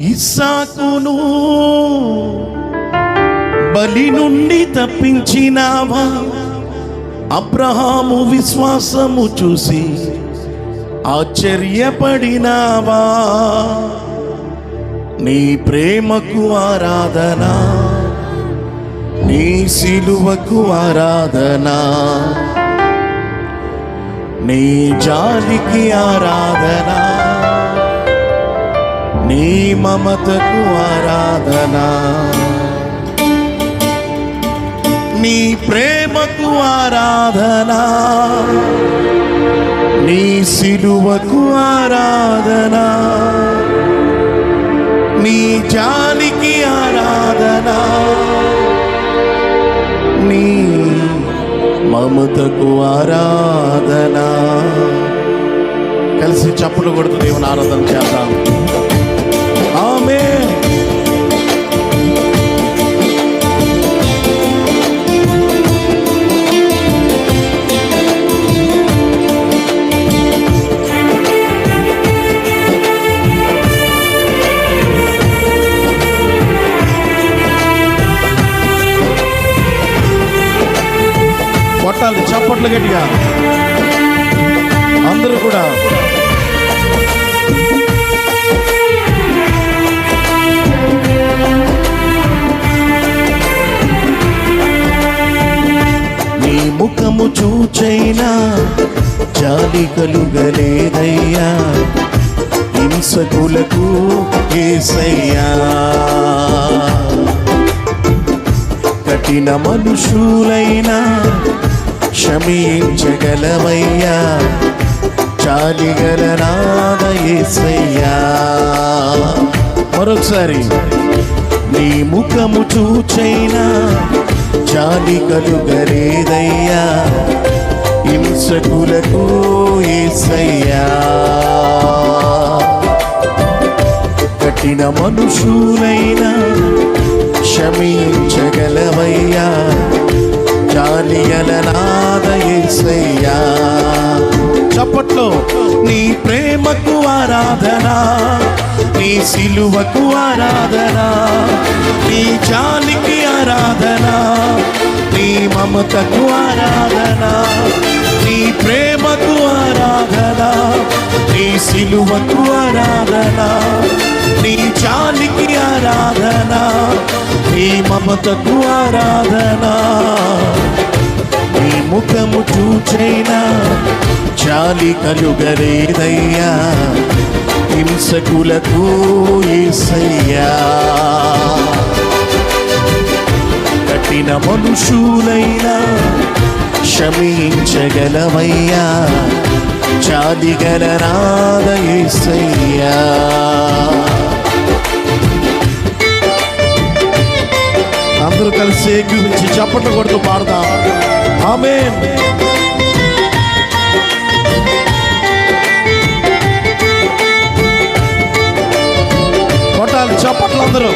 ఇస్సాకును బలి నుండి తప్పించినావా? అబ్రహాము విశ్వాసము చూసి ఆశ్చర్యపడినావా? నీ ప్రేమకు ఆరాధన నీ సిలువకు ఆరాధన నీ జాలికి ఆరాధన. నీ మమతకు ఆరాధన. నీ ప్రేమకు ఆరాధన. నీ సిలువకు ఆరాధన. నీ జాలికి ఆరాధన. నీ మమతకు ఆరాధన. కలిసి చప్పులు కొడుతూ దేవుని ఆరాధన చేద్దాం. చప్పట్లు గట్టిగా. అందరూ కూడా. నీ ముఖము చూచైనా జాలి కలుగలేదయ్యా హింసకులకు ఏసయ్యా కఠిన మనుషులైనా క్షమించగలవయ్యా చాలిగల నాద మరొకసారి నీ ముఖము చూచైనా చాలి కలుగలేదయ్యా. హింసకులకు ఏసయ్యా. కఠిన మనుషులైనా క్షమించగలవయ్యా జాలి గలనా ఏసయ్యా చప్పట్లో నీ ప్రేమకు ఆరాధన నీ సిలువకు ఆరాధన నీ జాలికి ఆరాధన నీ మమతకు ఆరాధన నీ ప్రేమకు ఆరాధన నీ సిలువకు ఆరాధన నీ జాలికి ఆరాధన నీ మమతకు ఆరాధన. ముఖము చూచైనా చాలి కలుగలేదయ్యా. హింసకులకు ఏసయ్యా. కఠిన మనుషులైనా క్షమించగలవయ్యా చాలిగల రాద అందరూ కలిసి గురించి చప్పట్లు కొడుతూ పాడదాం. ఆమెన్. కొట్టాలి చప్పట్లు అందరూ.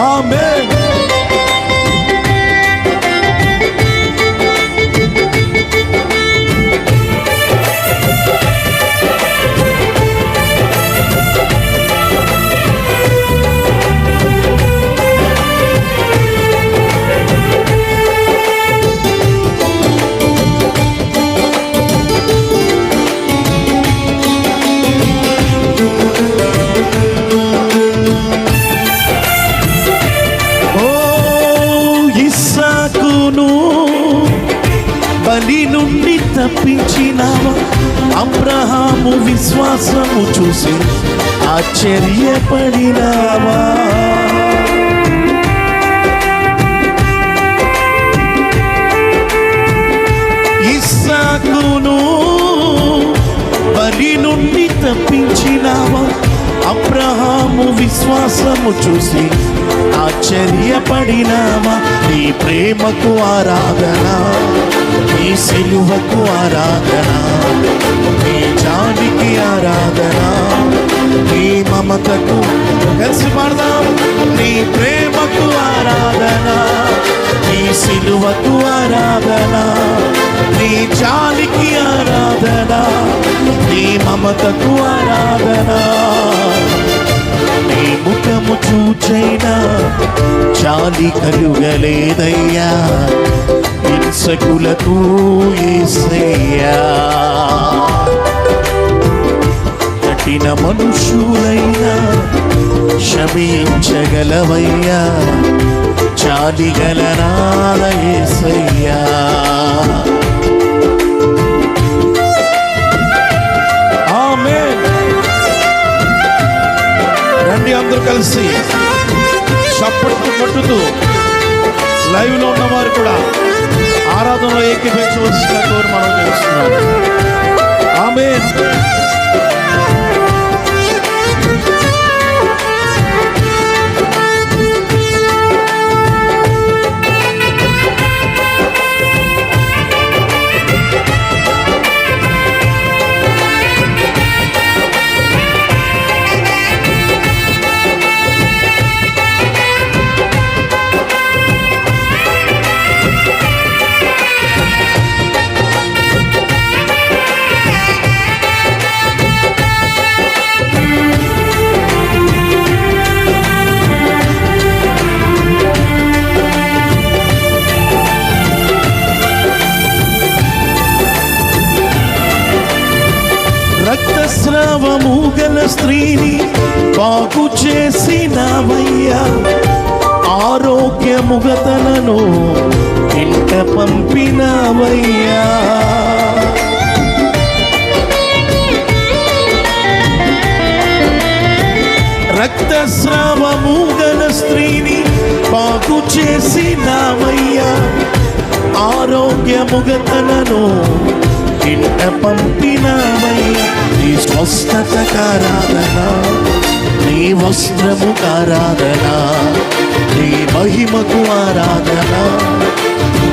ఆమెన్. పడినామా నీ ప్రేమకు ఆరాధన? నీ సిలువకు ఆరాధన? నీ జానికి ఆరాధన? నీ మమతకు కలిసి పడదాం. నీ ప్రేమకు ఆరాధన? నీ సిలువకు ఆరాధన? నీ జానికి ఆరాధన? నీ మమతకు ఆరాధన? నీ ముఖము చూచైనా చాలి కలుగలేదయ్యా. హింసకులకు ఏసయ్యా. మనుషులైనా క్షమించగలవయ్యా. చాలిగల నాలయేసయ్యా లైవ్లో ఉన్నవారు కూడా ఆరాధనలో ఏకీపించవలసిన కోరు మనం చేస్తున్నాం ఆమె స్త్రీని బాగు చేసినవయ్యా. ఆరోగ్యముగతలను ఇంట పంపినవయ్యా. రక్తస్రావము గల స్త్రీని బాగు చేసినవయ్యా. ఆరోగ్యముగతలను ఇంట పంపినావై నీ స్వస్థత కారాధన నీ వస్త్రము ఆరాధన నీ మహిమకు ఆరాధన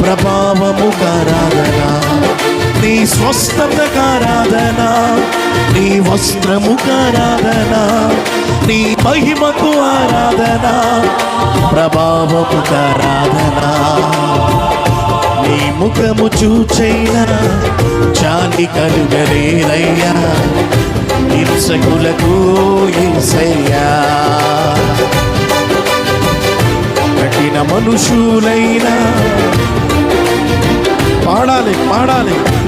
ప్రభావము ఆరాధన నీ స్వస్థత ఆరాధన నీ వస్త్రము ఆరాధన నీ మహిమకు ఆరాధన ప్రభావము ఆరాధన నీ ముఖము చూచైనా చాలి కలుగలేరయ్యా హింసకులకు హింసయ్యా. కఠిన మనుషులైనా. పాడాలి పాడాలి.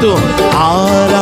तो आरा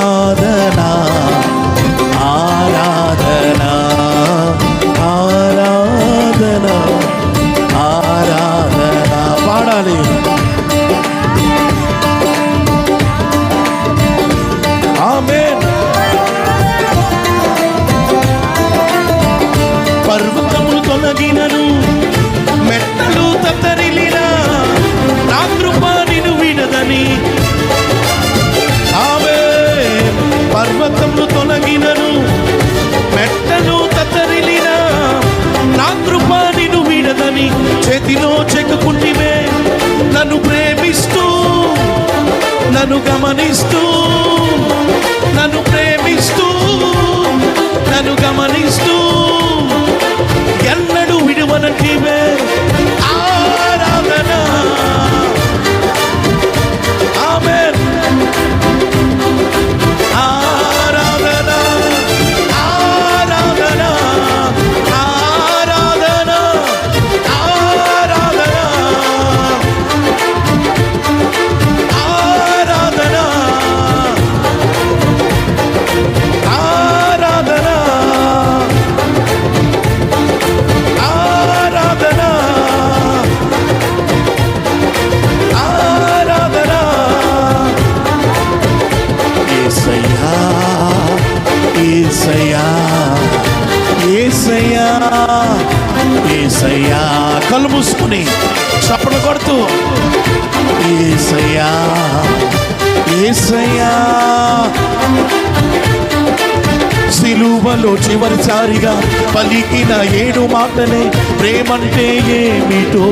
సిలువలో చివరిసారిగా పలికిన ఏడు మాటలే ప్రేమంటే ఏమిటో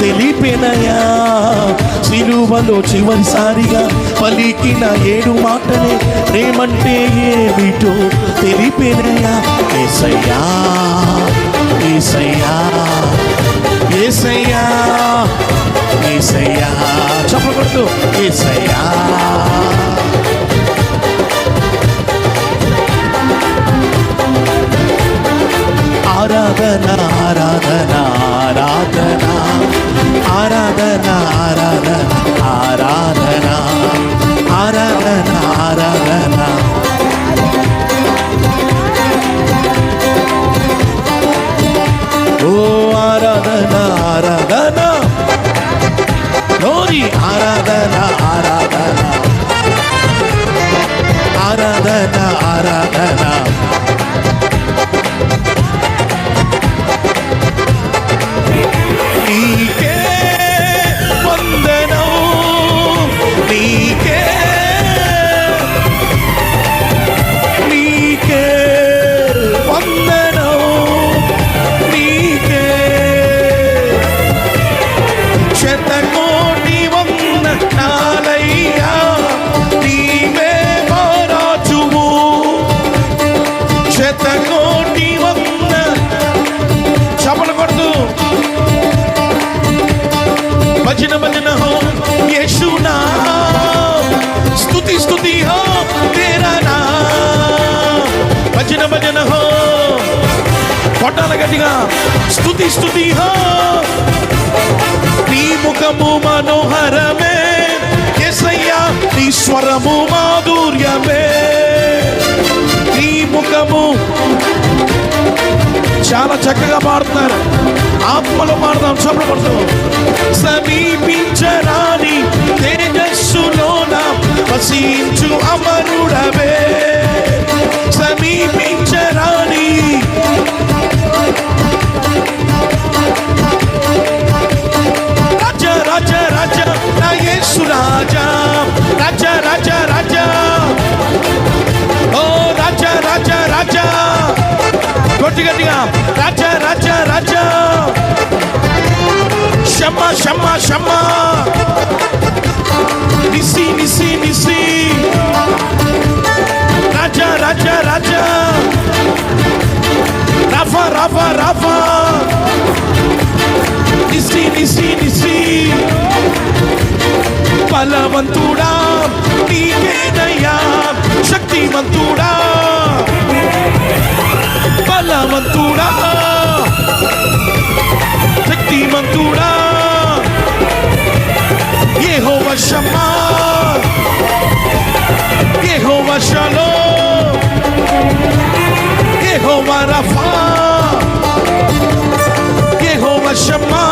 తెలిపినయా సిలువలో చివరిసారిగా పలికిన ఏడు మాటలే ప్రేమంటే ఏమిటో తెలిపినయా ఏసయ్యా ఏసయ్యా ఏసయ్యా ఏసయ్యా. చెప్పకూడదు ఏసయ్యా. ఆరాధన ఆరాధన ఆరాధన ఆరాధన ఆరాధన ఆరాధన ఆరాధన ఆరాధన ఓ శతకోటి వంద చపలు కొడుతూ భజన భజన హో యశునా స్తుతి స్తుతి హో తేరా నా. భజన భజన హో కొట్టాల మనోహరమే ఎసయ్యా నీ స్వరము మాధుర్యమే. ముఖము. చాలా చక్కగా పాడుతున్నారు. ఆత్మలో పాడదాం చప్పుడు పడుతూ సమీపించరాని తేజస్సులోన? వసించు అమరుడవే. సమీపించరా Shama, Shama, Shama. Nisi, Nisi, Nisi. Raja, Raja, Raja. Rafa, Rafa, Rafa. Nisi, Nisi, Nisi. బలవంతుడా నీకేనయ్యా శక్తివంతుడా బలవంతుడా मोती मंतूड़ा। ये हो वशम्मा ये हो वशलो ये हो वरफा ये हो वशम्मा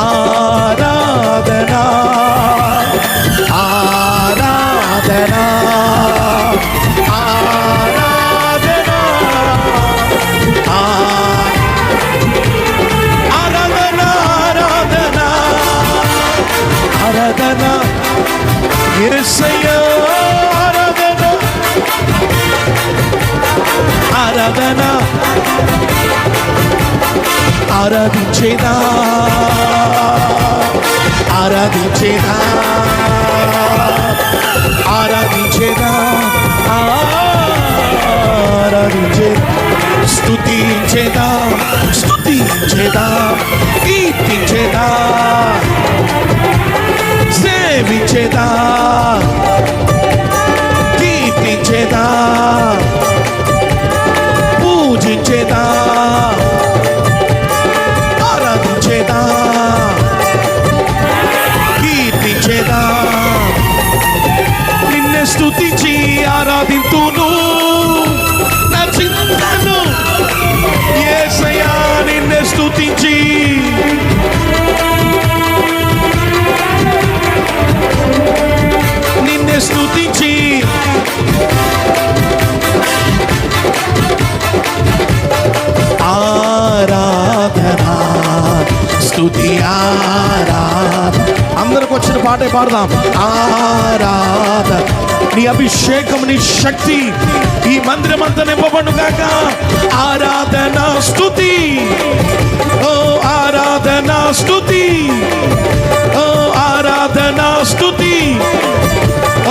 आराधना। आराधना। యేసయ్య ఆరాధన ఆరాధన ఆరాధించేదా ఆరాధించేదా ఆరాధించేదా ఆరాధించేదా స్తుతించేదా స్తుతించేదా కీర్తించేదా. సేవించేదా కీర్తించేదా? పూజించేదా? ఆరాధించేదా? కీర్తించేదా? నిన్నే స్థుతించి ఆరా పాటే పాడదాం. ఆరాధ నీ అభిషేకం నీ శక్తి ఈ మందిరం అంతా నింపబడు కాక ఆరాధన స్తుతి. ఓ ఆరాధన స్థుతి ఓ ఆరాధన స్థుతి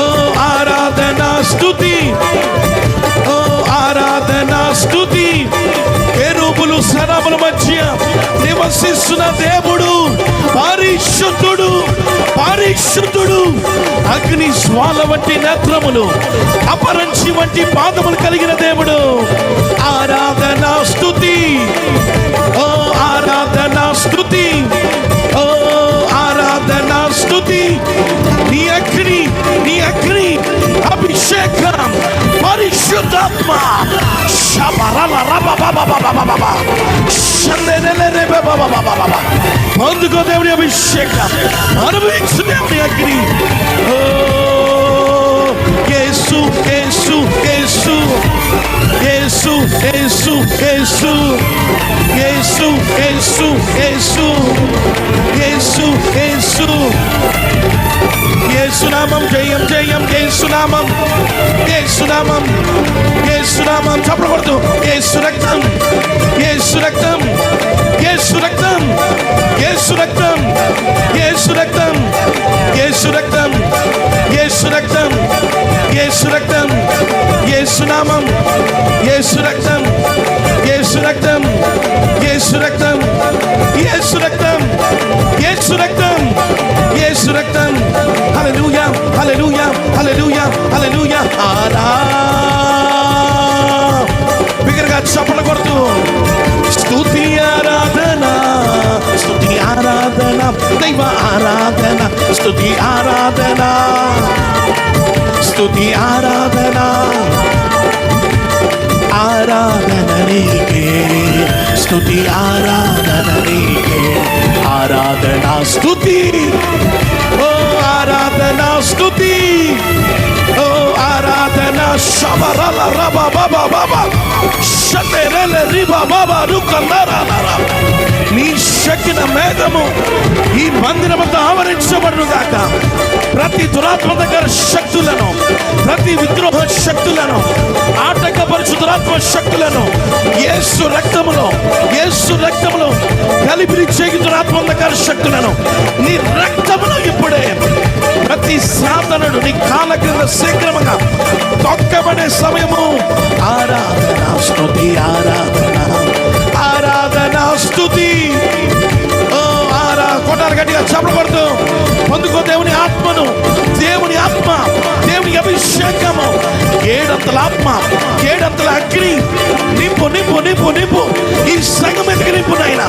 ఓ ఆరాధన స్తుతి. ఓ ఆరాధన స్తుతి. ఎరుపులు సరముల మధ్య నివసిస్తున్న దేవుడు పరిశుద్ధుడు. పరిశుద్ధుడు. అగ్ని జ్వాల వంటి నేత్రములు అపరంచి వంటి పాదములు కలిగిన దేవుడు. ఆరాధన స్తుతి ఓ ఆరాధన స్తుతి ఓ ఆరాధన స్తుతి నీ అగ్ని నీ అగ్ని అభిషేకం పరిశుద్ధాత్మ. శబరల రబబబబబబబ. షల్లెలెలెలె బబబబబబ. పొందుకో దేవుని అభిషేకం అనుభవించు దేవుని అగ్ని ఓ యేసు యేసు యేసు యేసు యేసు యేసు యేసు యేసు యేసు యేసు యేసు యేసునామం జయం జయం యేసునామం యేసునామం యేసునామం చెప్పకూడదు యేసు రక్తం యేసు రక్తం యేసు రక్తం యేసు రక్తం యేసు రక్తం యేసు రక్తం యేసు రక్తం యేసు రక్తం యేసునామం యేసు రక్తం యేసు రక్తం యేసు రక్తం యేసు రక్తం యేసు రక్తం యేసు రక్తం హల్లెలూయా హల్లెలూయా హల్లెలూయా హల్లెలూయా ఆరా బిగ్గరగా చప్పల కొడుతూ స్తుతి ఆరాధన స్తుతి ఆరాధన దైవ ఆరాధన స్తుతి ఆరాధన స్తుతి ఆరాధన ఆరాధన నీకే స్తుతి ఆరాధన నీకే ఆరాధన స్తుతి స్తుతి ఓ ఆరాధన శబరల రబ బబ బబ షటెరల రిబ బబ రుకనరనర నీ శక్తిన మేఘము ఈ మందిరమంతా ఆవరించబడును గాక. ప్రతి దురాత్మ దగ్గర శక్తులను ప్రతి విద్రోహ శక్తులను ఆటంకపరచు దురాత్మ శక్తులను ఏసు రక్తములో ఏసు రక్తములో కలిపి చేయి దురాత్మ దగ్గర శక్తులను. నీ రక్త సాధనుడు నీ కాల క్రింద శీఘ్రముగా తొక్కబడే సమయము ఆరాధన స్థుతి ఆరాధన ఆరాధన స్థుతి ఆరా కొట్టారు గట్టిగా చెప్పబడుతూ పొందుకో దేవుని ఆత్మను దేవుని ఆత్మ దేవుని అభిషేకము. ఏడంతల ఆత్మ ఏడంతల అగ్ని. నింపు నింపు నింపు నింపు. ఈ సంగం ఎదుగు నింపునైనా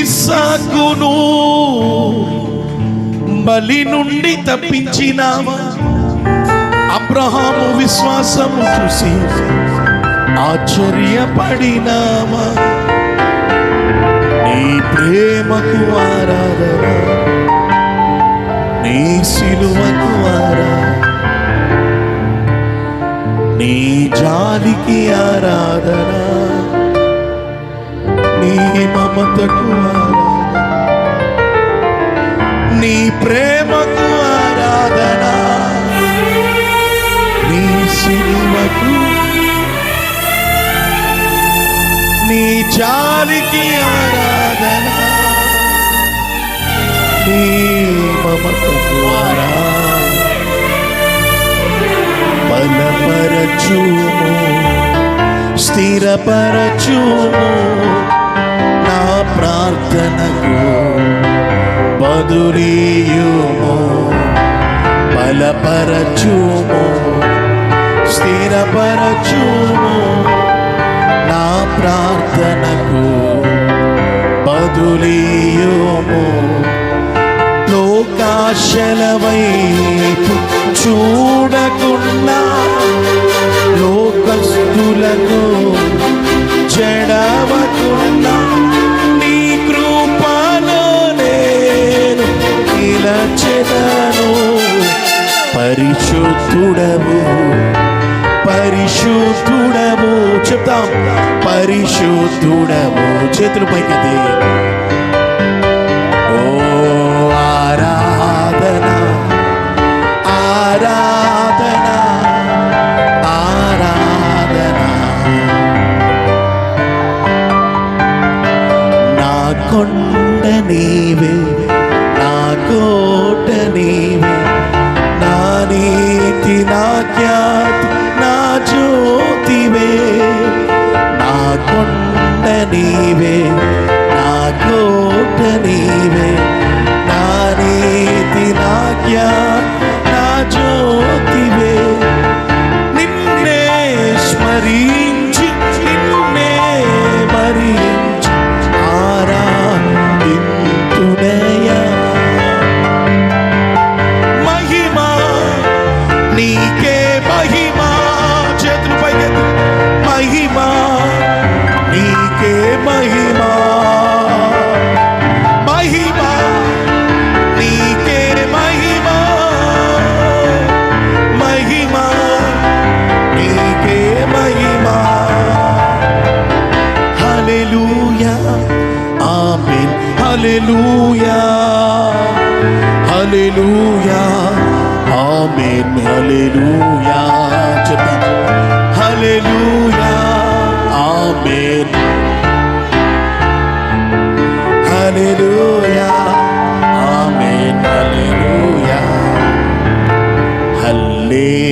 ఇస్సాకును బలి నుండి తప్పించినామా అబ్రహాము విశ్వాసము చూసి ఆశ్చర్యపడినామా నీ ప్రేమకు ఆరాధనా నీ సిలువకు ఆరాధన నీ జాలికి ఆరాధన. నీ మమతకు నీ ప్రేమకు ఆరాధన. నీ సిలువకు. నీ జాలికి ఆరాధన. నీ మమతకు ఆరాధన బలపరచుము స్థిరపరచుము. నా ప్రార్థనకు బదురీయుము. బలపరచుము. స్థిరపరచుము. నా ప్రార్థనకు బదులీయుము లోకాశల వైపు చూడకుండా లోకస్తులకు చెడవకుండా నీ కృపలో నేను నిలచెదను. పరిశుద్ధుడవు పరిశుద్ధుడవు. చెప్తాం పరిశుద్ధుడవు. చేతులు పైకెత్తి. Hallelujah. Hallelujah. Amen. Hallelujah. Amen. Hallelujah. Hallelujah.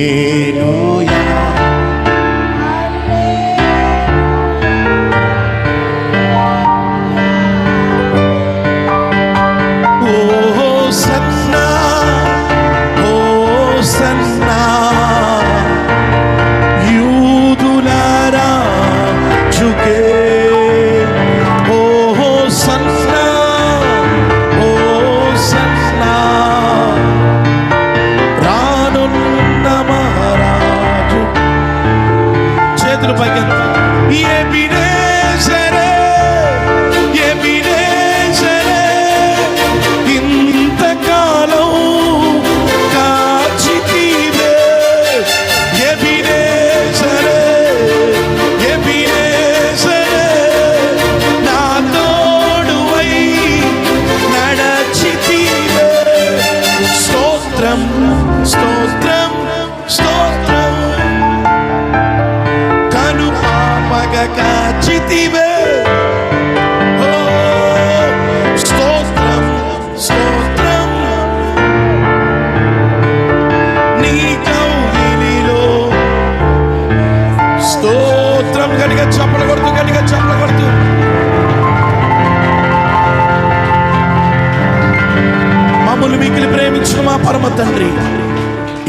పరమ తండ్రి.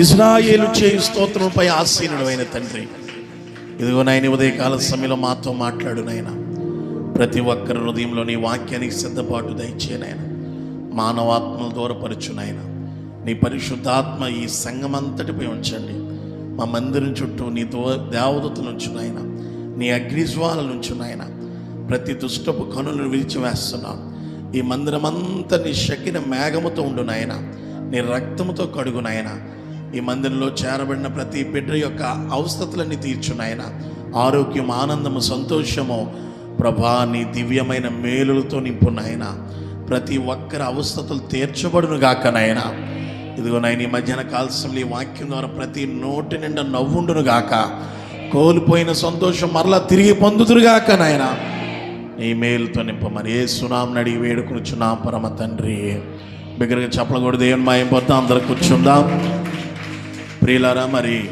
ఇజ్రాయేలు చేయు స్తోత్రంపై ఆసీనుడైన తండ్రి. ఇదిగో నాయన ఉదయకాల సమయంలో మాతో మాట్లాడు నాయన. ప్రతి ఒక్కరి హృదయంలో నీ వాక్యానికి సిద్ధపాటు దయచేనాయన మానవాత్మలు దూరపరచు నాయన. నీ పరిశుద్ధాత్మ ఈ సంఘమంతటిపై ఉంచండి. మా మందిరం చుట్టూ నీ దో దేవదతులు నుంచి నాయన. నీ అగ్నిజ్వాల నుంచి నాయన. ప్రతి దుష్టపు కనులను విరిచివేస్తున్నాను ఈ మందిరమంతా నీ శకిన మేఘముతో ఉండు నాయన. నీ రక్తముతో కడుగు నాయన. ఈ మందిరంలో చేరబడిన ప్రతి బిడ్డ యొక్క అవస్థతలన్నీ తీర్చు నాయన. ఆరోగ్యం ఆనందము సంతోషము ప్రభా నీ దివ్యమైన మేలులతో నింపు నాయన. ప్రతి ఒక్కరి అవస్థతలు తీర్చబడును గాక నాయన. ఇదిగో నాయన ఈ మధ్యాహ్న కాల్సంలో ఈ వాక్యం ద్వారా ప్రతి నోటి నిండా నవ్వుండును గాక. కోల్పోయిన సంతోషం మరలా తిరిగి పొందుతురుగాక నాయన. నీ మేలుతో నింపమని ఏ సునాం నడిగి వేడుకునిచున్నాం పరమ తండ్రి. బిగ్గరగా చెప్పలకూడదు. దేవుని మాయం పోతాం అందరు కూర్చుందాం. ప్రియులారా మరి